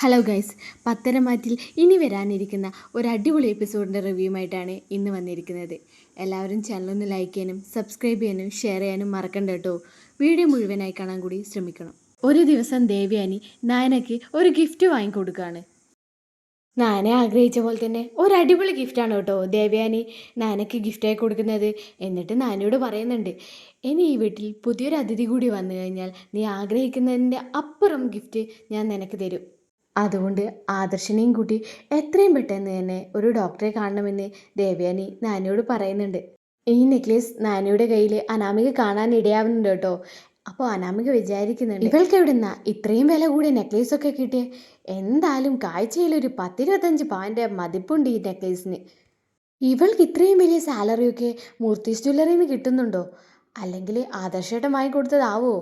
Hello guys പത്തനംമാറ്റിൽ ഇനി വരാനിരിക്കുന്ന ഒരു അടിപൊളി എപ്പിസോഡിന്റെ റിവ്യൂമായിട്ടാണ് ഇന്ന് വന്നിരിക്കുന്നത്. എല്ലാവരും ചാനലൊന്ന് ലൈക്ക് ചെയ്യാനും സബ്സ്ക്രൈബ് ചെയ്യാനും ഷെയർ ചെയ്യാനും മറക്കണ്ട കേട്ടോ. വീഡിയോ മുഴുവനായി കാണാൻ കൂടി ശ്രമിക്കണം. ഒരു ദിവസം ദേവയാനി നായനയ്ക്ക് ഒരു ഗിഫ്റ്റ് വാങ്ങിക്കൊടുക്കുകയാണ് നാനെ ആഗ്രഹിച്ച പോലെ തന്നെ ഒരു അടിപൊളി ഗിഫ്റ്റാണ് കേട്ടോ. ദേവയാനി നാനയ്ക്ക് ഗിഫ്റ്റായി കൊടുക്കുന്നത്. എന്നിട്ട് നാനയോട് പറയുന്നുണ്ട് ഇനി ഈ വീട്ടിൽ പുതിയൊരു അതിഥി കൂടി വന്നു കഴിഞ്ഞാൽ നീ ആഗ്രഹിക്കുന്നതിന്റെ അപ്പുറം ഗിഫ്റ്റ് ഞാൻ നിനക്ക് തരും. അതുകൊണ്ട് ആദർശനെയും കൂട്ടി എത്രയും പെട്ടെന്ന് തന്നെ ഒരു ഡോക്ടറെ കാണണമെന്ന് ദേവയാനി നാനിയോട് പറയുന്നുണ്ട്. ഈ നെക്ലേസ് നാനിയുടെ കയ്യിൽ അനാമിക കാണാൻ ഇടയാവുന്നുണ്ട് കേട്ടോ. അപ്പോൾ അനാമിക വിചാരിക്കുന്നുണ്ട് ഇവൾക്ക് എവിടുന്ന ഇത്രയും വില കൂടിയ നെക്ലേസ് ഒക്കെ കിട്ടിയ? എന്തായാലും കാഴ്ചയിൽ ഒരു പത്തിരുപത്തഞ്ച് പവന്റെ മതിപ്പുണ്ട് ഈ നെക്ലേസിന് ഇവൾക്ക് ഇത്രയും വലിയ സാലറിയൊക്കെ മൂർത്തി ജ്വല്ലറിയിൽ നിന്ന് കിട്ടുന്നുണ്ടോ? അല്ലെങ്കിൽ ആദർശേട്ടൻ വാങ്ങിക്കൊടുത്തതാവോ?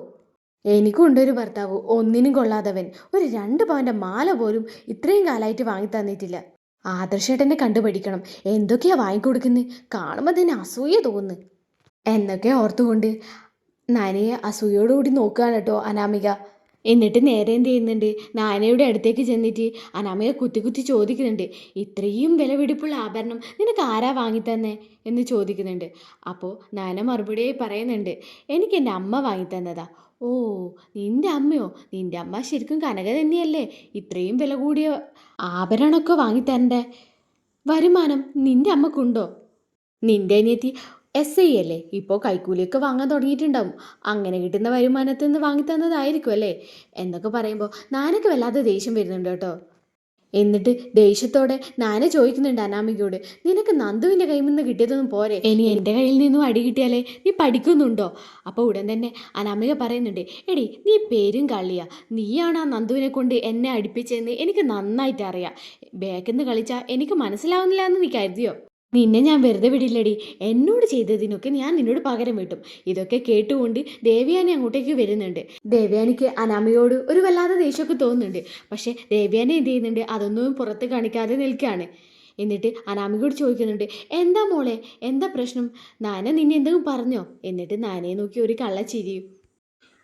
എനിക്കുണ്ട് ഒരു ഭർത്താവ്. ഒന്നിനും കൊള്ളാതവൻ ഒരു രണ്ട് പവന്റെ മാല പോലും ഇത്രയും കാലമായിട്ട് വാങ്ങി തന്നിട്ടില്ല. ആദർശേട്ടനെ കണ്ടുപഠിക്കണം എന്തൊക്കെയാ വാങ്ങിക്കൊടുക്കുന്നത് കാണുമ്പോൾ തന്നെ അസൂയ തോന്നുന്നു. എന്നൊക്കെ ഓർത്തുകൊണ്ട് നനയെ അസൂയോടുകൂടി നോക്കുകയാണ് കേട്ടോ അനാമിക. എന്നിട്ട് നേരെ എന്ത് ചെയ്യുന്നുണ്ട്? നാനയുടെ അടുത്തേക്ക് ചെന്നിട്ട് അനാമയെ കുത്തി കുത്തി ചോദിക്കുന്നുണ്ട് ഇത്രയും വിലപിടിപ്പുള്ള ആഭരണം നിനക്ക് ആരാ വാങ്ങിത്തന്നെ എന്ന് ചോദിക്കുന്നുണ്ട്. അപ്പോൾ നാന മറുപടിയായി പറയുന്നുണ്ട് എനിക്ക് എന്റെ അമ്മ വാങ്ങിത്തന്നതാ ഓ നിന്റെ അമ്മയോ? നിന്റെ അമ്മ ശരിക്കും കനക തന്നെയല്ലേ? ഇത്രയും വില കൂടിയ ആഭരണമൊക്കെ വാങ്ങിത്തരണ്ടേ വരുമാനം നിന്റെ അമ്മക്കുണ്ടോ? നിന്റെ അനിയത്തി എസ് ഐ അല്ലേ ഇപ്പോൾ കൈക്കൂലിയൊക്കെ വാങ്ങാൻ തുടങ്ങിയിട്ടുണ്ടാവും. അങ്ങനെ കിട്ടുന്ന വരുമാനത്തിൽ നിന്ന് വാങ്ങിത്തന്നതായിരിക്കും അല്ലേ? എന്നൊക്കെ പറയുമ്പോൾ നാനൊക്കെ വല്ലാതെ ദേഷ്യം വരുന്നുണ്ട് കേട്ടോ. എന്നിട്ട് ദേഷ്യത്തോടെ നാന ചോദിക്കുന്നുണ്ട് അനാമികയോട് നിനക്ക് നന്ദുവിന്റെ കയ്യിൽ നിന്ന് കിട്ടിയതൊന്നും പോരെ? ഇനി എന്റെ കയ്യിൽ നിന്നും അടി കിട്ടിയാലേ നീ പഠിക്കുന്നുണ്ടോ? അപ്പോൾ ഉടൻ തന്നെ അനാമിക പറയുന്നുണ്ട് എടി നീ പേരും കള്ളിയാ. നീയാണ് ആ നന്ദുവിനെ കൊണ്ട് എന്നെ അടുപ്പിച്ചതെന്ന് എനിക്ക് നന്നായിട്ട് അറിയാം. ബാക്കിൽ നിന്ന് കളിച്ചാൽ എനിക്ക് മനസ്സിലാവുന്നില്ല എന്ന് നീ കരുതിയോ? നിന്നെ ഞാൻ വെറുതെ വിടില്ലടി. എന്നോട് ചെയ്തതിനൊക്കെ ഞാൻ നിന്നോട് പകരം വീട്ടും. ഇതൊക്കെ കേട്ടുകൊണ്ട് ദേവയാനി അങ്ങോട്ടേക്ക് വരുന്നുണ്ട്. ദേവയാനിക്ക് അനാമയോട് ഒരു വല്ലാതെ ദേഷ്യമൊക്കെ തോന്നുന്നുണ്ട്. പക്ഷേ ദേവയാനി എന്ത് ചെയ്യുന്നുണ്ട്? അതൊന്നും പുറത്ത് കാണിക്കാതെ നിൽക്കുകയാണ്. എന്നിട്ട് അനാമികയോട് ചോദിക്കുന്നുണ്ട് എന്താ മോളെ? എന്താ പ്രശ്നം? നാന നിന്നെ എന്തെങ്കിലും പറഞ്ഞോ? എന്നിട്ട് നാനയെ നോക്കി ഒരു കള്ളച്ചിരിയും.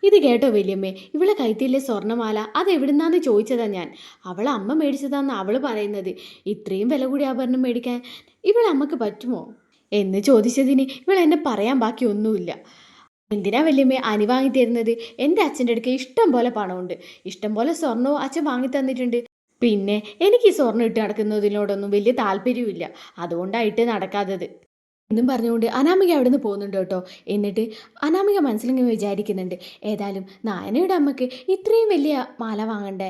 ഇത് കേട്ടോ വല്യമ്മേ ഇവളെ കൈത്തിയിലെ സ്വർണമാല അത് എവിടുന്നാന്ന് ചോദിച്ചതാ ഞാൻ. അവളെ അമ്മ മേടിച്ചതാന്ന് അവൾ പറയുന്നത്. ഇത്രയും വില കൂടി ആഭരണം മേടിക്കാൻ. ഇവളെ അമ്മയ്ക്ക് പറ്റുമോ? എന്ന് ചോദിച്ചതിന് ഇവൾ എന്നെ പറയാൻ ബാക്കി ഒന്നുമില്ല എന്തിനാ വല്യമ്മേ അനി വാങ്ങി തരുന്നത്? എന്റെ അച്ഛന്റെ അടുക്ക ഇഷ്ടം പോലെ പണമുണ്ട്. ഇഷ്ടം പോലെ സ്വർണവും അച്ഛൻ വാങ്ങി തന്നിട്ടുണ്ട്. പിന്നെ എനിക്ക് ഈ സ്വർണം ഇട്ട് നടക്കുന്നതിനോടൊന്നും വലിയ താല്പര്യമില്ല അതുകൊണ്ടായിട്ട് നടക്കാത്തത്. എന്നും പറഞ്ഞുകൊണ്ട് അനാമിക അവിടെ നിന്ന് പോകുന്നുണ്ട് കേട്ടോ. എന്നിട്ട് അനാമിക മനസ്സിലിങ്ങനെ വിചാരിക്കുന്നുണ്ട് ഏതായാലും നായനയുടെ അമ്മയ്ക്ക് ഇത്രയും വലിയ മാല വാങ്ങണ്ടേ?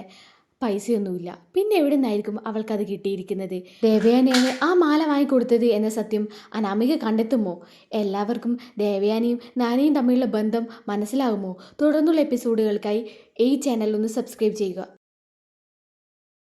പൈസയൊന്നുമില്ല. പിന്നെ എവിടെ നിന്നായിരിക്കും അവൾക്കത് കിട്ടിയിരിക്കുന്നത്? ദേവയാനിയാണ് ആ മാല വാങ്ങിക്കൊടുത്തത് എന്ന സത്യം അനാമിക കണ്ടെത്തുമോ? എല്ലാവർക്കും ദേവയാനിയും നാനയും തമ്മിലുള്ള ബന്ധം മനസ്സിലാകുമോ തുടർന്നുള്ള എപ്പിസോഡുകൾക്കായി ഈ ചാനൽ ഒന്ന് സബ്സ്ക്രൈബ് ചെയ്യുക.